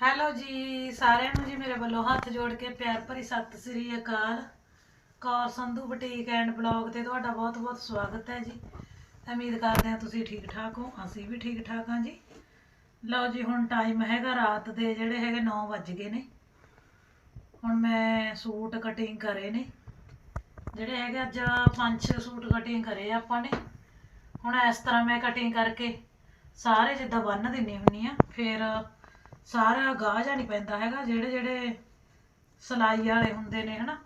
Hello ਜੀ, ਸਾਰਿਆਂ ਨੂੰ ਜੀ ਮੇਰੇ ਵੱਲੋਂ ਹੱਥ ਜੋੜ ਕੇ ਪਿਆਰ ਭਰੀ Sat Sri Akal. Kaur Sandhu boutique and blog ਤੇ ਤੁਹਾਡਾ ਬਹੁਤ-ਬਹੁਤ ਸਵਾਗਤ ਹੈ ਜੀ। ਉਮੀਦ ਕਰਦੇ ਹਾਂ ਤੁਸੀਂ ਠੀਕ ਠਾਕ ਹੋ, ਅਸੀਂ ਵੀ ਠੀਕ ਠਾਕ ਹਾਂ ਜੀ। ਲਓ ਜੀ, ਹੁਣ ਟਾਈਮ ਹੈਗਾ ਰਾਤ ਦੇ, ਜਿਹੜੇ ਹੈਗੇ 9 ਵੱਜ ਗਏ ਨੇ। ਹੁਣ ਮੈਂ ਸੂਟ ਕਟਿੰਗ ਕਰੇ ਨੇ। ਜਿਹੜੇ ਹੈਗੇ ਅੱਜ ਪੰਜ ਛੇ ਸੂਟ ਕਟਿੰਗ ਕਰੇ ਆਪਾਂ ਨੇ। ਹੁਣ ਇਸ ਤਰ੍ਹਾਂ ਮੈਂ ਕਟਿੰਗ ਕਰਕੇ ਸਾਰੇ ਜਿੱਦਾਂ ਬੰਨ ਦਿੰਨੀ ਹੁੰਨੀ ਆ, ਫਿਰ ਸਾਰਾ ਗਾਹ ਜਾਂ ਨਹੀਂ ਪੈਂਦਾ ਹੈਗਾ, ਜਿਹੜੇ ਜਿਹੜੇ ਸਲਾਈ ਵਾਲੇ ਹੁੰਦੇ ਨੇ ਹਨਾ,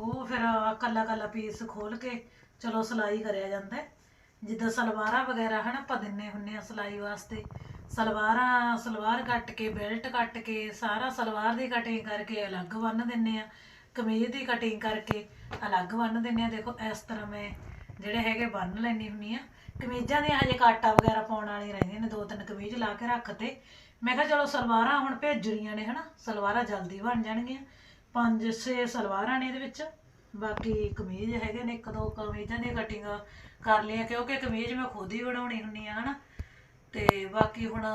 ਉਹ ਫਿਰ ਕੱਲਾ ਕੱਲਾ ਪੀਸ ਖੋਲ ਕੇ ਚਲੋ ਸਲਾਈ ਕਰਿਆ ਜਾਂਦਾ ਜਿੱਦਾਂ ਸਲਵਾਰਾਂ ਵਗੈਰਾ ਹਨਾ ਆਪਾਂ ਦਿੰਨੇ ਹੁੰਨੇ ਆ ਸਲਾਈ ਵਾਸਤੇ, ਸਲਵਾਰਾਂ, ਸਲਵਾਰ ਕੱਟ ਕੇ, ਬੈਲਟ ਕੱਟ ਕੇ, ਸਾਰਾ ਸਲਵਾਰ ਦੀ ਕਟਿੰਗ ਕਰਕੇ ਅਲੱਗ ਬੰਨ ਦਿੰਨੇ ਆ, ਕਮੀਜ਼ ਦੀ ਕਟਿੰਗ ਕਰਕੇ ਅਲੱਗ ਬੰਨ ਦਿੰਨੇ ਆ। ਦੇਖੋ ਇਸ ਤਰ੍ਹਾਂ ਮੈਂ ਜਿਹੜੇ ਹੈਗੇ ਬੰਨ ਲੈਣੀ ਹੁੰਨੀ ਆ। ਕਮੀਜ਼ਾਂ ਦੀਆਂ ਹਜੇ ਕਾਟਾ ਵਗੈਰਾ ਪਾਉਣ ਵਾਲੀਆਂ ਰਹਿੰਦੀਆਂ ਨੇ, ਦੋ ਤਿੰਨ ਕਮੀਜ਼ ਲਾ ਕੇ ਰੱਖਤੇ ਮੈਂ ਕਿਹਾ ਚਲੋ ਸਲਵਾਰਾਂ ਹੁਣ ਭੇਜਣੀਆਂ ਨੇ ਹਨਾ, ਸਲਵਾਰਾਂ ਜਲਦੀ ਬਣ ਜਾਣਗੀਆਂ। ਪੰਜ ਛੇ ਸਲਵਾਰਾਂ ਨੇ ਇਹਦੇ ਵਿੱਚ, ਬਾਕੀ ਕਮੀਜ਼ ਹੈਗੇ ਨੇ, ਇੱਕ ਦੋ ਕਮੀਜ਼ਾਂ ਦੀ ਕਟਿੰਗ ਕਰ ਲਈਆਂ, ਕਿਉਂਕਿ ਕਮੀਜ਼ ਮੈਂ ਖੁਦ ਹੀ ਬਣਾਉਣੀ ਹੁੰਨੀ ਆ ਹਨਾ। ਤੇ ਬਾਕੀ ਹੁਣ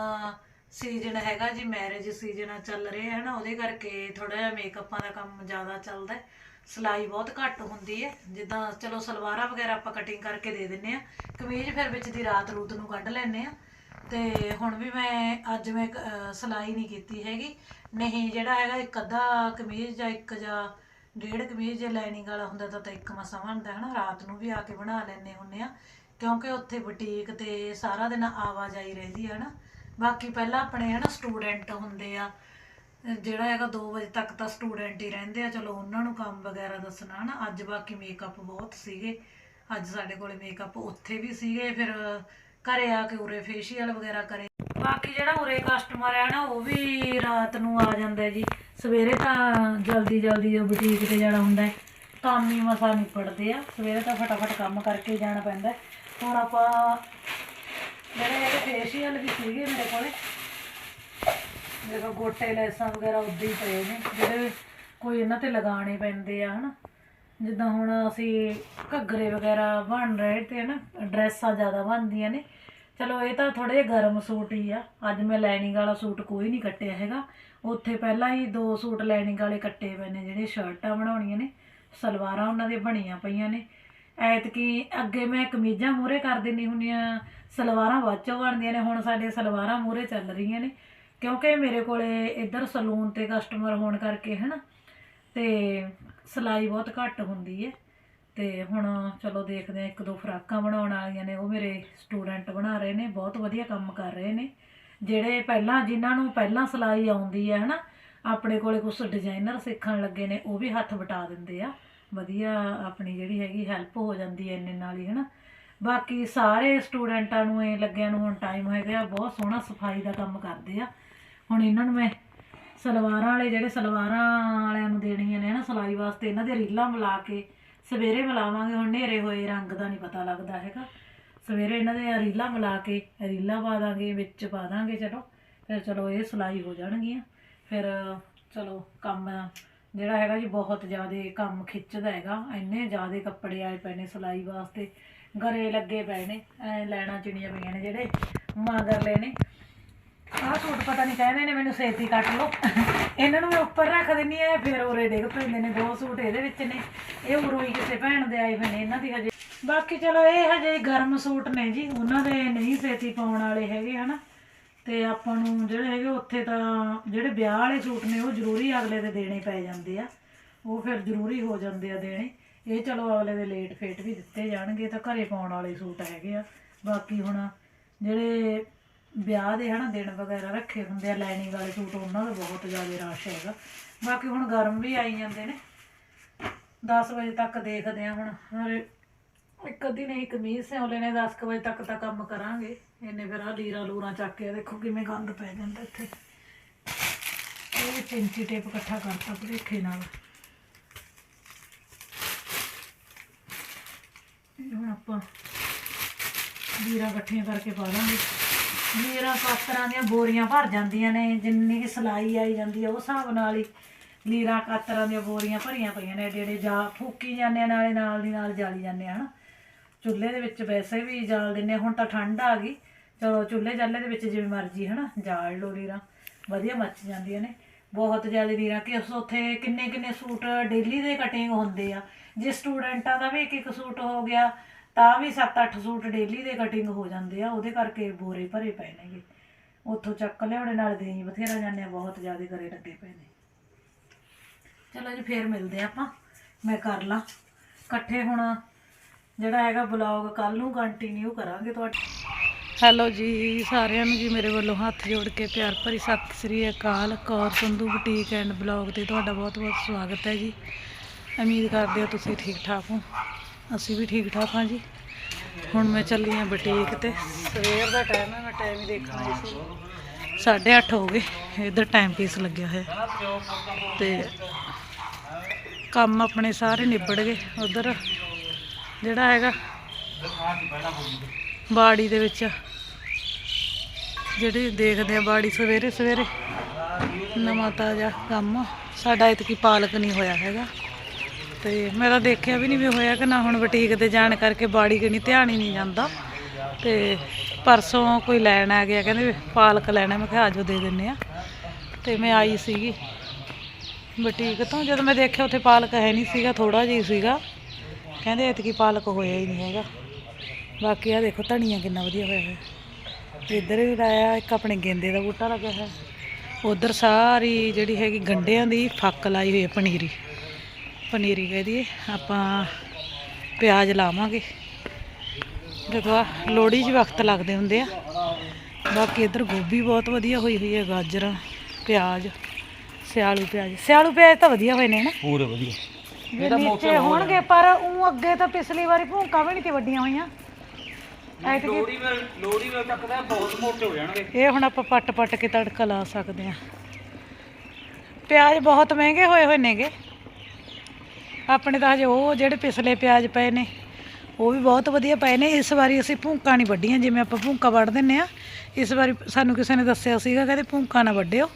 ਸੀਜ਼ਨ ਹੈਗਾ ਜੀ ਮੈਰਿਜ ਸੀਜ਼ਨ ਚੱਲ ਰਿਹਾ ਹੈ ਨਾ ਉਹਦੇ ਕਰਕੇ ਥੋੜਾ ਜਿਹਾ ਮੇਕਅਪਾਂ ਦਾ ਕੰਮ ਜ਼ਿਆਦਾ ਚੱਲਦਾ। ਹੈ ਸਿਲਾਈ ਬਹੁਤ ਘੱਟ ਹੁੰਦੀ ਹੈ, ਜਿੱਦਾਂ ਚਲੋ ਸਲਵਾਰਾਂ ਵਗੈਰਾ ਆਪਾਂ ਕਟਿੰਗ ਕਰਕੇ ਦੇ ਦਿੰਨੇ ਆ ਕਮੀਜ਼ ਫਿਰ ਵਿੱਚ ਦੀ ਰਾਤ ਰੂਤ ਨੂੰ ਕੱਢ ਲੈਨੇ ਆ ਤੇ ਹੁਣ ਵੀ ਮੈਂ ਅੱਜ ਮੈਂ ਕ- ਸਿਲਾਈ ਨਹੀਂ ਕੀਤੀ ਹੈਗੀ। ਨਹੀਂ, ਜਿਹੜਾ ਹੈਗਾ ਇੱਕ ਅੱਧਾ ਕਮੀਜ਼ ਜਾਂ ਇੱਕ ਜਾਂ ਡੇਢ ਕਮੀਜ਼ ਜੇ ਲਾਈਨਿੰਗ ਵਾਲਾ ਹੁੰਦਾ ਤਾਂ ਤਾਂ ਇੱਕ ਮਸਾ ਬਣਦਾ ਹੈ ਨਾ ਰਾਤ ਨੂੰ ਵੀ ਆ ਕੇ ਬਣਾ ਲੈਨੇ ਹੁੰਨੇ ਆ। ਕਿਉਂਕਿ ਉੱਥੇ ਬੁਟੀਕ ਤੇ ਸਾਰਾ ਦਿਨ ਆਵਾਜਾਈ ਰਹਿੰਦੀ ਹੈ ਨਾ ਬਾਕੀ ਪਹਿਲਾਂ ਆਪਣੇ ਹੈ ਨਾ ਸਟੂਡੈਂਟ ਹੁੰਦੇ ਆ। ਜਿਹੜਾ ਹੈਗਾ 2 ਵਜੇ ਤੱਕ ਤਾਂ ਸਟੂਡੈਂਟ ਹੀ ਰਹਿੰਦੇ ਆ। ਚਲੋ, ਉਹਨਾਂ ਨੂੰ ਕੰਮ ਵਗੈਰਾ ਦੱਸਣਾ ਨਾ ਅੱਜ ਬਾਕੀ ਮੇਕਅਪ ਬਹੁਤ ਸੀਗੇ। ਅੱਜ ਸਾਡੇ ਕੋਲੇ ਮੇਕਅਪ ਉੱਥੇ ਵੀ ਸੀਗੇ। ਫਿਰ ਘਰੇ ਆ ਕੇ ਉਰੇ ਫੇਸ਼ੀਅਲ ਵਗੈਰਾ ਕਰੇ। ਬਾਕੀ ਜਿਹੜਾ ਉਰੇ ਕਸਟਮਰ ਹੈ ਨਾ, ਉਹ ਵੀ ਰਾਤ ਨੂੰ ਆ ਜਾਂਦਾ ਜੀ। ਸਵੇਰੇ ਤਾਂ ਜਲਦੀ ਜਲਦੀ ਉਹ ਬੁਟੀਕ ਤੇ ਜਾਣਾ ਹੁੰਦਾ ਕੰਮ ਹੀ ਮਸਾ ਨਿਪੜਦੇ ਆ। ਸਵੇਰੇ ਤਾਂ ਫਟਾਫਟ ਕੰਮ ਕਰਕੇ ਜਾਣਾ ਪੈਂਦਾ ਹੁਣ ਆਪਾਂ ਜਿਹੜੇ ਹੈਗੇ ਫੇਸ਼ੀਅਲ ਵੀ ਸੀਗੇ ਮੇਰੇ ਕੋਲੇ, ਦੇਖੋ ਗੋਟੇ ਲੈਸਾਂ ਵਗੈਰਾ ਉੱਦਾਂ ਹੀ ਪਏ ਨੇ, ਜਿਹੜੇ ਕੋਈ ਇਹਨਾਂ ਤੇ ਲਗਾਉਣੇ ਪੈਂਦੇ ਆ, ਹਨਾ। ਜਿੱਦਾਂ ਹੁਣ ਅਸੀਂ ਘੱਗਰੇ ਵਗੈਰਾ ਬਣ ਰਹੇ ਤੇ ਨਾ ਡਰੈਸਾਂ ਜ਼ਿਆਦਾ ਬਣਦੀਆਂ ਨੇ। ਚਲੋ ਇਹ ਤਾਂ ਥੋੜੇ ਜਿਹੇ ਗਰਮ ਸੂਟ ਹੀ ਆ। ਅੱਜ ਮੈਂ ਲਾਈਨਿੰਗ ਵਾਲਾ ਸੂਟ ਕੋਈ ਨਹੀਂ ਕੱਟਿਆ ਹੈਗਾ। ਉੱਥੇ ਪਹਿਲਾਂ ਹੀ ਦੋ ਸੂਟ ਲਾਈਨਿੰਗ ਵਾਲੇ ਕੱਟੇ ਪਏ ਨੇ, ਜਿਹੜੇ ਸ਼ਰਟਾਂ ਬਣਾਉਣੀਆਂ ਨੇ, ਸਲਵਾਰਾਂ ਉਹਨਾਂ ਦੇ ਬਣੀਆਂ ਪਈਆਂ ਨੇ। ਐਤਕੀ ਅੱਗੇ ਮੈਂ ਕਮੀਜ਼ਾਂ ਮੂਰੇ ਕਰ ਦਿੰਦੀ ਹੁੰਦੀ ਆ ਸਲਵਾਰਾਂ ਬਾਅਦ ਚੋਂ ਬਣਦੀਆਂ ਨੇ, ਹੁਣ ਸਾਡੇ ਸਲਵਾਰਾਂ ਮੂਰੇ ਚੱਲ ਰਹੀਆਂ ਨੇ। ਕਿਉਂਕਿ ਮੇਰੇ ਕੋਲੇ ਇੱਧਰ ਸਲੂਨ ਤੇ ਕਸਟਮਰ ਹੋਣ ਕਰਕੇ ਹਨਾ, ਤੇ ਸਿਲਾਈ ਬਹੁਤ ਘੱਟ ਹੁੰਦੀ ਹੈ ਤੇ ਹੁਣ ਚਲੋ ਦੇਖਦੇ ਆ, ਇੱਕ ਦੋ ਫਰਾਕਾਂ ਬਣਾਉਣ ਵਾਲੀਆਂ ਨੇ, ਉਹ ਮੇਰੇ ਸਟੂਡੈਂਟ ਬਣਾ ਰਹੇ ਨੇ, ਬਹੁਤ ਵਧੀਆ ਕੰਮ ਕਰ ਰਹੇ ਨੇ। ਜਿਹੜੇ ਪਹਿਲਾਂ, ਜਿਨ੍ਹਾਂ ਨੂੰ ਪਹਿਲਾਂ ਸਿਲਾਈ ਆਉਂਦੀ ਹੈ ਹਨਾ, ਆਪਣੇ ਕੋਲੇ ਕੁਝ ਡਿਜ਼ਾਈਨਰ ਸਿੱਖਣ ਲੱਗੇ ਨੇ, ਉਹ ਵੀ ਹੱਥ ਵਟਾ ਦਿੰਦੇ ਆ। ਵਧੀਆ ਆਪਣੀ ਜਿਹੜੀ ਹੈਗੀ ਹੈਲਪ ਹੋ ਜਾਂਦੀ ਹੈ ਇੰਨੇ ਨਾਲ ਹੀ, ਹਨਾ। ਬਾਕੀ ਸਾਰੇ ਸਟੂਡੈਂਟਾਂ ਨੂੰ ਇਹ ਲੱਗਿਆ ਨੂੰ ਹੁਣ ਟਾਈਮ ਹੈਗਾ, ਬਹੁਤ ਸੋਹਣਾ ਸਫ਼ਾਈ ਦਾ ਕੰਮ ਕਰਦੇ ਆ। ਹੁਣ ਇਹਨਾਂ ਨੂੰ ਮੈਂ ਸਲਵਾਰਾਂ ਵਾਲੇ ਜਿਹੜੇ ਸਲਵਾਰਾਂ ਵਾਲਿਆਂ ਨੂੰ ਦੇਣੀਆਂ ਨੇ ਨਾ ਸਿਲਾਈ ਵਾਸਤੇ ਇਹਨਾਂ ਦੇ ਰੀਲਾਂ ਮਿਲਾ ਕੇ ਸਵੇਰੇ ਮਿਲਾਵਾਂਗੇ, ਹੁਣ ਹਨੇਰੇ ਹੋਏ, ਰੰਗ ਦਾ ਨਹੀਂ ਪਤਾ ਲੱਗਦਾ ਹੈਗਾ। ਸਵੇਰੇ ਇਹਨਾਂ ਦੇ ਰੀਲਾਂ ਮਿਲਾ ਕੇ ਰੀਲਾਂ ਪਾ ਦਾਂਗੇ, ਵਿੱਚ ਪਾ ਦਾਂਗੇ, ਚਲੋ, ਫਿਰ ਚਲੋ ਇਹ ਸਿਲਾਈ ਹੋ ਜਾਣਗੀਆਂ। ਫਿਰ ਚਲੋ ਕੰਮ ਜਿਹੜਾ ਹੈਗਾ ਜੀ, ਬਹੁਤ ਜ਼ਿਆਦਾ ਕੰਮ ਖਿੱਚਦਾ ਹੈਗਾ, ਇੰਨੇ ਜ਼ਿਆਦਾ ਕੱਪੜੇ ਆਏ ਪਏ ਨੇ ਸਿਲਾਈ ਵਾਸਤੇ, ਗਰੇ ਲੱਗੇ ਪਏ ਨੇ, ਐ ਲੈਣਾ ਚਿਣੀਆਂ ਪਈਆਂ ਨੇ ਜਿਹੜੇ, ਮਾਗਰ ਲੈ ਨੇ। ਆਹ ਸੂਟ ਪਤਾ ਨਹੀਂ ਕਹਿੰਦੇ ਨੇ ਮੈਨੂੰ ਸੇਤੀ ਕੱਟ ਲਓ। ਇਹਨਾਂ ਨੂੰ ਮੈਂ ਉੱਪਰ ਰੱਖ ਦਿੰਨੀ ਆ ਫਿਰ ਉਰੇ ਡਿੱਗ ਪੈਂਦੇ ਨੇ ਦੋ ਸੂਟ ਇਹਦੇ ਵਿੱਚ ਨੇ। ਇਹ ਉਰੋਂ ਹੀ ਕਿਸੇ ਭੈਣ ਦੇ ਆਏ ਹੋਏ ਨੇ, ਇਹਨਾਂ ਦੀ ਹਜੇ। ਬਾਕੀ ਚਲੋ ਇਹ ਹਜੇ ਗਰਮ ਸੂਟ ਨੇ ਜੀ, ਉਹਨਾਂ ਦੇ ਨਹੀਂ ਸੇਤੀ ਪਾਉਣ ਵਾਲੇ ਹੈਗੇ, ਹਨਾ। ਤੇ ਆਪਾਂ ਨੂੰ ਜਿਹੜੇ ਹੈਗੇ ਉੱਥੇ ਤਾਂ ਜਿਹੜੇ ਵਿਆਹ ਵਾਲੇ ਸੂਟ ਨੇ, ਉਹ ਜ਼ਰੂਰੀ ਅਗਲੇ ਦੇ ਦੇਣੇ ਪੈ ਜਾਂਦੇ ਆ। ਉਹ ਫਿਰ ਜ਼ਰੂਰੀ ਹੋ ਜਾਂਦੇ ਆ ਦੇਣੇ। ਇਹ ਚਲੋ ਅਗਲੇ ਦੇ ਲੇਟ ਫੇਟ ਵੀ ਦਿੱਤੇ ਜਾਣਗੇ, ਤਾਂ ਘਰੇ ਪਾਉਣ ਵਾਲੇ ਸੂਟ ਹੈਗੇ ਆ। ਬਾਕੀ ਹੁਣ ਜਿਹੜੇ ਵਿਆਹ ਦੇ ਹਨਾ ਦਿਨ ਵਗੈਰਾ ਰੱਖੇ ਹੁੰਦੇ ਆ, ਲਾਈਨਿੰਗ ਵਾਲੇ ਸੂਟ, ਉਹਨਾਂ ਦਾ ਬਹੁਤ ਜ਼ਿਆਦਾ ਰਸ਼ ਹੈਗਾ। ਬਾਕੀ ਹੁਣ ਗਰਮ ਵੀ ਆਈ ਜਾਂਦੇ ਨੇ। 10 ਵਜੇ ਤੱਕ ਦੇਖਦੇ ਆ ਹੁਣ ਹਰੇ ਇੱਕ ਅੱਧੀ ਨਹੀਂ ਕਮੀਜ਼ ਸਿਉਲੇ ਨੇ 10 ਕੁ ਵਜੇ ਤੱਕ ਤਾਂ ਕੰਮ ਕਰਾਂਗੇ। ਇੰਨੇ ਫਿਰ ਆ ਲੀਰਾ ਲੂਰਾ ਚੱਕ ਕੇ, ਦੇਖੋ ਕਿਵੇਂ ਗੰਦ ਪੈ ਜਾਂਦਾ ਇੱਥੇ। ਇਹ ਵੀ ਚਿੰਚੀ ਟੇਪ ਇਕੱਠਾ ਕਰਤਾ ਭੁਲੇਖੇ ਨਾਲ। ਇਹ ਹੁਣ ਆਪਾਂ ਲੀਰਾ ਇਕੱਠੀਆਂ ਕਰਕੇ ਪਾ ਦਾਂਗੇ। ਲੀਰਾਂ ਕਾਤਰਾਂ ਦੀਆਂ ਬੋਰੀਆਂ ਭਰ ਜਾਂਦੀਆਂ ਨੇ, ਜਿੰਨੀ ਕਿ ਸਲਾਈ ਆਈ ਜਾਂਦੀ ਹੈ ਉਸ ਹਿਸਾਬ ਨਾਲ ਹੀ ਲੀਰਾਂ ਕਾਤਰਾਂ ਦੀਆਂ ਬੋਰੀਆਂ ਭਰੀਆਂ ਪਈਆਂ ਨੇ, ਜਿਹੜੇ ਜਾ ਫੂਕੀ ਜਾਂਦੇ ਆ, ਨਾਲੇ ਨਾਲ ਦੀ ਨਾਲ ਜਾਲੀ ਜਾਂਦੇ ਆ, ਹਨਾ। ਚੁੱਲ੍ਹੇ ਦੇ ਵਿੱਚ ਵੈਸੇ ਵੀ ਜਾਲ ਦਿੰਦੇ ਆ, ਹੁਣ ਤਾਂ ਠੰਡ ਆ ਗਈ, ਚਲੋ ਚੁੱਲ੍ਹੇ ਜਾਲੇ ਦੇ ਵਿੱਚ ਜਿਵੇਂ ਮਰਜ਼ੀ, ਹਨਾ, ਜਾਲ ਲੋ ਲੀਰਾਂ, ਵਧੀਆ ਮੱਚ ਜਾਂਦੀਆਂ ਨੇ। ਬਹੁਤ ਜ਼ਿਆਦਾ ਲੀਰਾਂ, ਕਿ ਉਸ ਉੱਥੇ ਕਿੰਨੇ ਕਿੰਨੇ ਸੂਟ, ਡੇਲੀ ਦੇ ਕਟਿੰਗ ਹੁੰਦੇ ਆ। ਜੇ ਸਟੂਡੈਂਟਾਂ ਦਾ ਵੀ ਇੱਕ ਇੱਕ ਸੂਟ ਹੋ ਗਿਆ ਤਾਂ ਵੀ 7-8 ਸੂਟ ਡੇਲੀ ਦੇ ਕਟਿੰਗ ਹੋ ਜਾਂਦੇ ਆ, ਉਹਦੇ ਕਰਕੇ ਬੋਰੇ ਭਰੇ ਪਏ ਨੇਗੇ। ਉੱਥੋਂ ਚੱਕ ਲਿਆਉਣੇ, ਨਾਲ ਦੇਈ ਬਥੇਰਾ ਜਾਂਦੇ ਆ, ਬਹੁਤ ਜ਼ਿਆਦਾ ਕਰੇ ਲੱਗੇ ਪਏ ਨੇ। ਚਲੋ ਜੀ, ਫੇਰ ਮਿਲਦੇ ਆ ਆਪਾਂ। ਮੈਂ ਕਰ ਲਾਂ। ਇਕੱਠੇ ਹੁਣ ਜਿਹੜਾ ਹੈਗਾ ਬਲੌਗ ਕੱਲ ਨੂੰ ਕੰਟੀਨਿਊ ਕਰਾਂਗੇ ਤੁਹਾਡੇ। ਹੈਲੋ ਜੀ, ਸਾਰਿਆਂ ਨੂੰ ਜੀ, ਮੇਰੇ ਵੱਲੋਂ ਹੱਥ ਜੋੜ ਕੇ ਪਿਆਰ ਭਰੀ Sat Sri Akal. Kaur Sandhu boutique and blog ਤੇ ਤੁਹਾਡਾ ਬਹੁਤ ਬਹੁਤ ਸਵਾਗਤ ਹੈ ਜੀ। ਉਮੀਦ ਕਰਦੇ ਹਾਂ ਤੁਸੀਂ ਠੀਕ ਠਾਕ ਹੋ। ਅਸੀਂ ਵੀ ਠੀਕ ਠਾਕ ਹਾਂ ਜੀ। ਹੁਣ ਮੈਂ ਚੱਲੀ ਹਾਂ ਬੁਟੀਕ ਤੇ। ਸਵੇਰ ਦਾ ਟਾਈਮ ਹੈ, ਮੈਂ ਟਾਈਮ ਹੀ ਦੇਖਣਾ ਆਈ ਸੀ। 8:30 ਹੋ ਗਏ, ਇੱਧਰ ਟਾਈਮ ਪੀਸ ਲੱਗਿਆ ਹੋਇਆ। ਤੇ ਕੰਮ ਆਪਣੇ ਸਾਰੇ ਨਿਬੜ ਗਏ। ਉਧਰ ਜਿਹੜਾ ਹੈਗਾ, ਬਾੜੀ ਦੇ ਵਿੱਚ। ਜਿਹੜੀ ਦੇਖਦੇ ਆ ਬਾੜੀ ਸਵੇਰੇ ਸਵੇਰੇ ਨਵਾਂ ਤਾਜ਼ਾ ਕੰਮ। ਸਾਡਾ ਇਤਕੀ ਪਾਲਕ ਨਹੀਂ ਹੋਇਆ ਹੈਗਾ। ਤੇ ਮੈਂ ਤਾਂ ਦੇਖਿਆ ਵੀ ਨਹੀਂ ਵੀ ਹੋਇਆ ਕਿ ਨਾ ਹੁਣ ਬੁਟੀਕ ਤੇ ਜਾਣ ਕਰਕੇ ਬਾੜੀ ਕਨੀ ਧਿਆਨ ਹੀ ਨਹੀਂ ਜਾਂਦਾ। ਤੇ ਪਰਸੋਂ ਕੋਈ ਲੈਣ ਆ ਗਿਆ, ਕਹਿੰਦੇ ਪਾਲਕ ਲੈਣਾ, ਮੈਂ ਕਿਹਾ ਆਜੋ ਦੇ ਦਿੰਨੇ ਆ। ਤੇ ਮੈਂ ਆਈ ਸੀਗੀ ਬੁਟੀਕ ਤੋਂ, ਜਦੋਂ ਮੈਂ ਦੇਖਿਆ ਉੱਥੇ ਪਾਲਕ ਹੈ ਨਹੀਂ ਸੀਗਾ ਥੋੜਾ ਜਿਹਾ ਸੀਗਾ। ਕਹਿੰਦੇ ਇਤਕੀ ਪਾਲਕ ਹੋਇਆ ਹੀ ਨਹੀਂ ਹੈਗਾ। ਬਾਕੀ ਆ ਦੇਖੋ ਧਨੀਆ ਕਿੰਨਾ ਵਧੀਆ ਹੋਇਆ ਹੈ। ਇੱਧਰ ਵੀ ਲਾਇਆ, ਇੱਕ ਆਪਣੇ ਗੇਂਦੇ ਦਾ ਬੂਟਾ ਲੱਗਿਆ ਹੈ। ਉਧਰ ਸਾਰੀ ਜਿਹੜੀ ਹੈਗੀ ਗੰਡਿਆਂ ਦੀ ਫੱਕ ਲਾਈ ਹੋਈ ਹੈ ਪਨੀਰੀ। ਪਨੀਰੀ ਕਹਦੀ ਆਪਾਂ ਪਿਆਜ਼ ਲਾਵਾਂਗੇ। ਜਦੋਂ ਆ ਲੋੜੀ 'ਚ ਵਕਤ ਲੱਗਦੇ ਹੁੰਦੇ ਆ। ਬਾਕੀ ਇੱਧਰ ਗੋਭੀ ਬਹੁਤ ਵਧੀਆ ਹੋਈ ਹੋਈ ਹੈ ਗਾਜਰਾਂ ਪਿਆਜ਼ ਸਿਆਲੂ ਪਿਆਜ਼। ਸਿਆਲੂ ਪਿਆਜ਼ ਤਾਂ ਵਧੀਆ ਹੋਏ ਨੇ ਨਾ। ਪੂਰੇ ਵਧੀਆ। ਜੇ ਨੀਚੇ ਹੋਣਗੇ ਪਰ ਉਹ ਅੱਗੇ ਤਾਂ ਪਿਛਲੀ ਵਾਰੀ ਭੂਕਾਂ ਵੀ ਨਹੀਂ ਤੇ ਵੱਡੀਆਂ ਹੋਈਆਂ। ਐਤਕੀ ਲੋੜੀ ਵੇਲ ਲੋੜੀ ਵੇਲ ਤੱਕ ਤਾਂ ਬਹੁਤ ਮੋਟੇ ਹੋ ਜਾਣਗੇ। ਇਹ ਹੁਣ ਆਪਾਂ ਪੱਟ ਪੱਟ ਕੇ ਤੜਕਾ ਲਾ ਸਕਦੇ ਆ ਪਿਆਜ਼ ਬਹੁਤ ਮਹਿੰਗੇ ਹੋਏ ਹੋਏ ਨੇਗੇ। ਆਪਣੇ ਤਾਂ ਹਜੇ ਉਹ ਜਿਹੜੇ ਪਿਛਲੇ ਪਿਆਜ਼ ਪਏ ਨੇ, ਉਹ ਵੀ ਬਹੁਤ ਵਧੀਆ ਪਏ ਨੇ। ਇਸ ਵਾਰੀ ਅਸੀਂ ਭੂਕਾਂ ਨਹੀਂ ਵੱਢੀਆਂ, ਜਿਵੇਂ ਆਪਾਂ ਭੂਕਾਂ ਵੱਢ ਦਿੰਨੇ ਆ। ਇਸ ਵਾਰੀ ਸਾਨੂੰ ਕਿਸੇ ਨੇ ਦੱਸਿਆ ਸੀਗਾ, ਕਹਿੰਦੇ ਭੂਕਾਂ ਨਾ ਵੱਢਿਓ।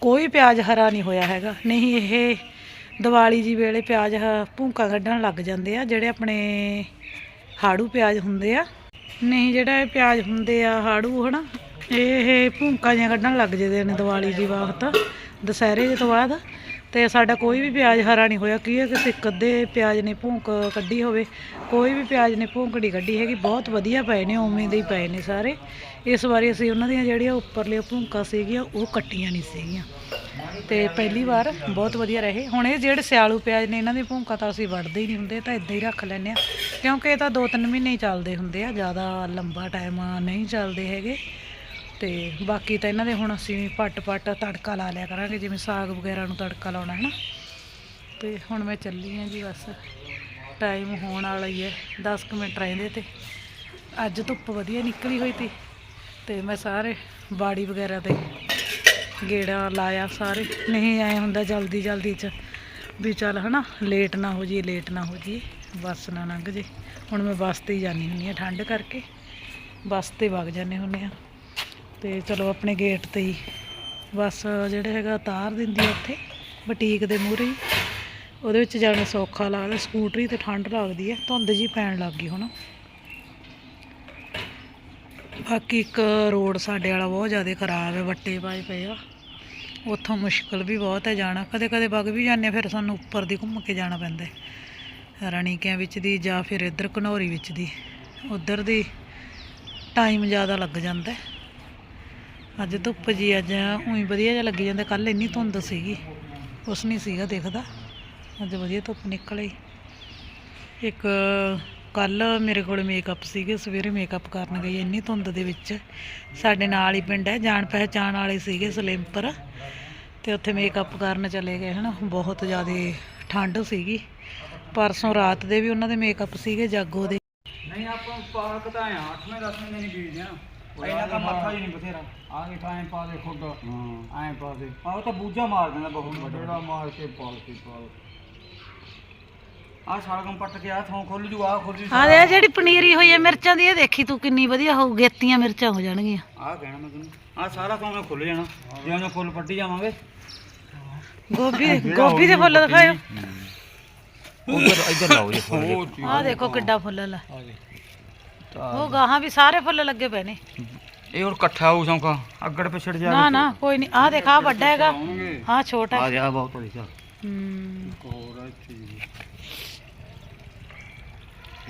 ਕੋਈ ਪਿਆਜ਼ ਹਰਾ ਨਹੀਂ ਹੋਇਆ ਹੈਗਾ। ਨਹੀਂ, ਇਹ ਦੀਵਾਲੀ ਜੀ ਵੇਲੇ ਪਿਆਜ਼ ਹ- ਭੂਕਾਂ ਕੱਢਣ ਲੱਗ ਜਾਂਦੇ ਆ, ਜਿਹੜੇ ਆਪਣੇ ਹਾੜੂ ਪਿਆਜ਼ ਹੁੰਦੇ ਆ। ਨਹੀਂ, ਜਿਹੜਾ ਇਹ ਪਿਆਜ਼ ਹੁੰਦੇ ਆ ਹਾੜੂ, ਹਨਾ, ਇਹ ਭੂੰਕਾਂ ਜਿਹੀਆਂ ਕੱਢਣ ਲੱਗ ਜਾਂਦੇ ਨੇ ਦੀਵਾਲੀ ਦੀ ਵਕਤ ਦੁਸਹਿਰੇ ਦੇ ਤੋਂ ਬਾਅਦ। ਤੇ ਸਾਡਾ ਕੋਈ ਵੀ ਪਿਆਜ਼ ਹਰਾ ਨਹੀਂ ਹੋਇਆ, ਕੀ ਹੈ ਕਿਸੇ ਇੱਕ ਅੱਧੇ ਪਿਆਜ਼ ਨੇ ਭੂੰਕ ਕੱਢੀ ਹੋਵੇ, ਕੋਈ ਵੀ ਪਿਆਜ਼ ਨੇ ਭੂੰਕ ਨਹੀਂ ਕੱਢੀ ਹੈਗੀ, ਬਹੁਤ ਵਧੀਆ ਪਏ ਨੇ, ਉਵੇਂ ਦੇ ਹੀ ਪਏ ਨੇ ਸਾਰੇ। ਇਸ ਵਾਰੀ ਅਸੀਂ ਉਹਨਾਂ ਦੀਆਂ ਜਿਹੜੀਆਂ ਉੱਪਰਲੇ ਭੂੰਕਾਂ ਸੀਗੀਆਂ, ਉਹ ਕੱਟੀਆਂ ਨਹੀਂ ਸੀਗੀਆਂ। ਤੇ ਪਹਿਲੀ ਵਾਰ ਬਹੁਤ ਵਧੀਆ ਰਹੇ। ਹੁਣ ਇਹ ਜਿਹੜੇ ਸਿਆਲੂ ਪਿਆਜ਼ ਨੇ, ਇਹਨਾਂ ਦੀ ਭੂੰਕਾਂ ਤਾਂ ਅਸੀਂ ਵੜਦੇ ਹੀ ਨਹੀਂ ਹੁੰਦੇ, ਤਾਂ ਇਦਾਂ ਹੀ ਰੱਖ ਲੈਂਦੇ ਆ ਕਿਉਂਕਿ ਇਹ ਤਾਂ 2-3 ਮਹੀਨੇ ਹੀ ਚੱਲਦੇ ਹੁੰਦੇ ਆ, ਜ਼ਿਆਦਾ ਲੰਬਾ ਟਾਈਮ ਨਹੀਂ ਚੱਲਦੇ ਹੈਗੇ। ਤੇ ਬਾਕੀ ਤਾਂ ਇਹਨਾਂ ਦੇ ਹੁਣ ਅਸੀਂ ਪੱਟ ਪੱਟ ਤੜਕਾ ਲਾ ਲਿਆ ਕਰਾਂਗੇ, ਜਿਵੇਂ ਸਾਗ ਵਗੈਰਾ ਨੂੰ ਤੜਕਾ ਲਾਉਣਾ ਹੈ ਨਾ। ਤੇ ਹੁਣ ਮੈਂ ਚੱਲੀ ਹਾਂ ਜੀ ਬਸ। ਟਾਈਮ ਹੋਣ ਵਾਲਾ ਹੀ ਹੈ 10 ਕੁ ਮਿੰਟ ਰਹਿੰਦੇ ਤੇ। ਅੱਜ ਧੁੱਪ ਵਧੀਆ ਨਿਕਲੀ ਹੋਈ ਤੀ ਤੇ ਮੈਂ ਸਾਰੇ ਬਾੜੀ ਵਗੈਰਾ ਤੇ ਗੇੜਾ ਲਾਇਆ ਸਾਰੇ। ਨਹੀਂ ਆਏ ਹੁੰਦਾ ਜਲਦੀ ਜਲਦੀ ਚ ਵੀ ਚੱਲ ਹਨਾ ਲੇਟ ਨਾ ਹੋ ਜੀ ਲੇਟ ਨਾ ਹੋ ਜੀ ਬੱਸ ਨਾ ਲੰਘ ਜੇ ਹੁਣ ਮੈਂ ਬੱਸ ਤੇ ਹੀ ਜਾਂਦੀ ਹੁੰਦੀ ਆ ਠੰਡ ਕਰਕੇ। ਬੱਸ ਤੇ ਵਗ ਜਾਂਦੇ ਹੁੰਦੇ ਆ ਤੇ ਚਲੋ ਆਪਣੇ ਗੇਟ ਤੇ ਹੀ। ਬਸ ਜਿਹੜਾ ਹੈਗਾ ਤਾਰ ਦਿੰਦੀ ਆ ਉੱਥੇ ਬੁਟੀਕ ਦੇ ਮੂਹਰੇ ਉਹਦੇ ਵਿੱਚ ਜਾਣਾ ਸੌਖਾ ਲੱਗਦਾ ਸਕੂਟਰੀ ਤੇ ਠੰਡ ਲੱਗਦੀ ਹੈ ਧੁੰਦ ਜੀ ਪੈਣ ਲੱਗ ਗਈ ਹੁਣ। ਬਾਕੀ ਇੱਕ ਰੋਡ ਸਾਡੇ ਵਾਲਾ ਬਹੁਤ ਜ਼ਿਆਦਾ ਖਰਾਬ ਹੈ ਵੱਟੇ ਪਾਏ ਪਏ ਆ। ਉੱਥੋਂ ਮੁਸ਼ਕਲ ਵੀ ਬਹੁਤ ਹੈ ਜਾਣਾ। ਕਦੇ ਕਦੇ ਵਗ ਵੀ ਜਾਂਦੇ ਹਾਂ, ਫਿਰ ਸਾਨੂੰ ਉੱਪਰ ਦੀ ਘੁੰਮ ਕੇ ਜਾਣਾ ਪੈਂਦਾ ਹੈ। ਰਣੀਕਿਆਂ ਵਿੱਚ ਦੀ ਜਾਂ ਫਿਰ ਇੱਧਰ ਘਨੌਰੀ ਵਿੱਚ ਦੀ। ਉੱਧਰ ਦੀ ਟਾਈਮ ਜ਼ਿਆਦਾ ਲੱਗ ਜਾਂਦਾ ਅੱਜ ਧੁੱਪ ਜੀ ਅੱਜ ਉਹੀ ਵਧੀਆ ਜਿਹਾ ਲੱਗੀ ਜਾਂਦਾ ਕੱਲ ਇੰਨੀ ਧੁੰਦ ਸੀਗੀ, ਕੁਛ ਨਹੀਂ ਸੀਗਾ ਦਿਖਦਾ। ਅੱਜ ਵਧੀਆ ਧੁੱਪ ਨਿਕਲ ਆਈ। ਇੱਕ ਕੱਲ ਮੇਰੇ ਕੋਲ ਮੇਕਅਪ ਸੀਗੇ, ਸਵੇਰੇ ਮੇਕਅਪ ਕਰਨ ਗਈ ਇੰਨੀ ਧੁੰਦ ਦੇ ਵਿੱਚ। ਸਾਡੇ ਨਾਲ ਹੀ ਪਿੰਡ ਹੈ, ਜਾਣ ਪਹਿਚਾਣ ਵਾਲੇ ਸੀਗੇ ਸਲੇਮਪੁਰ ਤੇ ਉੱਥੇ ਮੇਕਅਪ ਕਰਨ ਚਲੇ ਗਏ, ਹਨਾ, ਬਹੁਤ ਜ਼ਿਆਦਾ ਠੰਡ ਸੀਗੀ। ਪਰਸੋਂ ਰਾਤ ਦੇ ਵੀ ਉਹਨਾਂ ਦੇ ਮੇਕਅਪ ਸੀਗੇ, ਜਾਗੋ ਦੇ। ਨਹੀਂ, ਆਪਾਂ ਪਾਲਕ ਤਾਂ ਆ 8ਵੇਂ 10ਵੇਂ ਦਿਨ ਹੀ ਬੀਜਦੇ ਆ ਇਹਨਾਂ ਦਾ ਮੱਥਾ ਹੀ ਨਹੀਂ ਬਥੇਰਾ। ਆ ਕੇ ਟਾਈਮ ਪਾ ਦੇ ਖੁੱਡ। ਐਂ ਪਾ ਦੇ। ਆ ਉਹ ਤਾਂ ਬੂਝਾ ਮਾਰ ਦਿੰਦਾ ਬਹੁਤ ਵੱਡਾ ਮਾਰ ਕੇ ਪਾਲ ਕੇ ਪਾਲ ਆ ਸਾਲਗਮ ਪੱਟ ਕੇ ਆ ਥੋਂ ਖੁੱਲ ਜੂ ਆ ਖੁੱਲ ਜੂ ਆ ਦੇ ਜਿਹੜੀ ਪਨੀਰੀ ਹੋਈ ਹੈ ਮਿਰਚਾਂ ਦੀ ਇਹ ਦੇਖੀ ਤੂੰ ਕਿੰਨੀ ਵਧੀਆ ਹੋਊ ਗੇਤੀਆਂ ਮਿਰਚਾਂ ਹੋ ਜਾਣਗੀਆਂ। ਆ ਕਹਿਣਾ ਮੈਂ ਤੈਨੂੰ। ਆ ਸਾਰਾ ਥੋਂ ਖੁੱਲ ਜਾਣਾ। ਜਿਉਂ ਜਿਉਂ ਫੁੱਲ ਪੱਟੀ ਜਾਵਾਂਗੇ। ਗੋਭੀ ਗੋਭੀ ਦੇ ਫੁੱਲ ਦਿਖਾਇਓ। ਉਧਰ ਇੱਧਰ ਲਾਓ ਜੀ ਫੁੱਲ ਆਹ ਦੇਖੋ ਕਿੱਡਾ ਫੁੱਲ ਲਾ ਉਹ ਗਾਹਾਂ ਵੀ ਸਾਰੇ ਫੁੱਲ ਲੱਗੇ ਪਏ ਨੇ। ਇਹ ਹੋਰ ਇਕੱਠਾ ਹੋਊ ਸੌਂਕਾ ਅੱਗੜ ਪਿਛੜ ਜਾ ਨਾ ਨਾ ਕੋਈ ਨਹੀਂ ਆ ਦੇਖ ਆ ਵੱਡਾ ਹੈਗਾ। ਆ ਛੋਟਾ ਆ ਜਾ ਬਹੁਤ ਹੋਈ ਚਾ ਹੂੰ।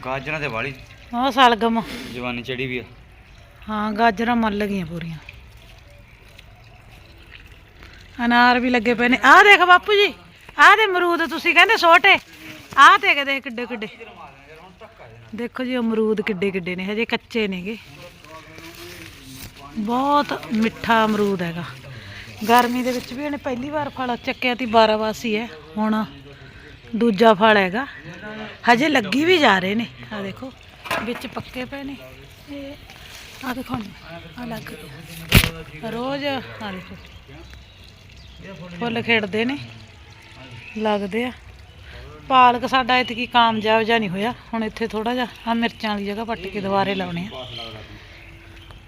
ਗਾਜਰਾਂ ਤੇ ਵਾਲੀ ਆ ਸਲਗਮ। ਜਵਾਨੀ ਚੜੀ ਵੀ ਆ। ਹਾਂ ਗਾਜਰਾਂ ਮੱਲ ਗਈਆਂ ਪੂਰੀਆਂ। ਅਨਾਰ ਵੀ ਲੱਗੇ ਪਏ ਨੇ। ਆਹ ਦੇਖ ਬਾਪੂ ਜੀ ਆਹ ਦੇ ਅਮਰੂਦ ਤੁਸੀਂ ਕਹਿੰਦੇ ਛੋਟੇ। ਆਹ ਤੇ ਦੇਖ ਕਿੱਡੇ ਕਿੱਡੇ। ਦੇਖੋ ਜੀ, ਅਮਰੂਦ ਕਿੱਡੇ ਕਿੱਡੇ ਨੇ, ਹਜੇ ਕੱਚੇ ਨੇਗੇ। ਬਹੁਤ ਮਿੱਠਾ ਅਮਰੂਦ ਹੈਗਾ। ਗਰਮੀ ਦੇ ਵਿੱਚ ਵੀ ਉਹਨੇ ਪਹਿਲੀ ਵਾਰ ਫਲ ਚੱਕਿਆ ਤੀ 12 ਵਾਸੀ ਹੈ ਹੁਣ ਦੂਜਾ ਫਲ ਹੈਗਾ। ਹਜੇ ਲੱਗੀ ਵੀ ਜਾ ਰਹੇ ਨੇ। ਆ ਦੇਖੋ, ਵਿੱਚ ਪੱਕੇ ਪਏ ਨੇ। ਇਹ ਆ ਦੇਖੋ ਆ ਲੱਗ ਗਿਆ ਰੋਜ਼ ਆ ਦੇਖੋ, ਫੁੱਲ ਖਿੜਦੇ ਨੇ। ਲੱਗਦੇ ਆ। ਪਾਲਕ ਸਾਡਾ ਇਤਕੀ ਕਾਮਯਾਬ ਜਾਂ ਨਹੀਂ ਹੋਇਆ। ਹੁਣ ਇੱਥੇ ਥੋੜਾ ਜਿਹਾ ਆ ਮਿਰਚਾਂ ਵਾਲੀ ਜਗ੍ਹਾ ਪੱਟ ਕੇ ਦੁਬਾਰੇ ਲਾਉਣੇ ਆ।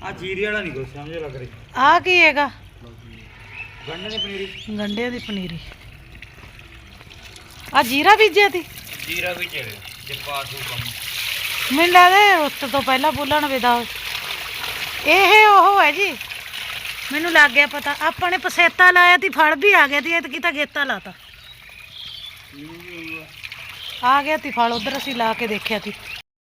ਆ ਜੀਰੀ ਵਾਲਾ ਨਹੀਂ ਕੋਈ ਸਮਝ ਲੱਗ ਰਹੀ। ਆ ਕੀ ਹੈਗਾ? ਗੰਢੇ ਦੀ ਪਨੀਰੀ। ਗੰਢਿਆਂ ਦੀ ਪਨੀਰੀ। ਆ ਜੀਰਾ ਬੀਜਿਆ ਤੀ? ਜੀਰਾ ਵੀ ਚੜੇ ਜੇ ਪਾਸ ਹੋ ਕੰਮ। ਮੈਨੂੰ ਲੱਗਦਾ ਉਸ ਤੋਂ ਪਹਿਲਾਂ ਬੋਲਣ ਵੇਦਾ ਇਹ ਉਹ ਹੈ ਜੀ। ਮੈਨੂੰ ਲੱਗ ਗਿਆ ਪਤਾ। ਆਪਾਂ ਨੇ ਪਸੇਤਾ ਲਾਇਆ ਤੀ ਫਲ ਵੀ ਆ ਗਿਆ ਤੀ ਇਹ ਤਾਂ ਗੇਤਾ ਲਾਤਾ। ਆ ਗਿਆ ਤੀ ਫਲ ਉਧਰ ਅਸੀਂ ਲਾ ਕੇ ਦੇਖਿਆ ਤੀ।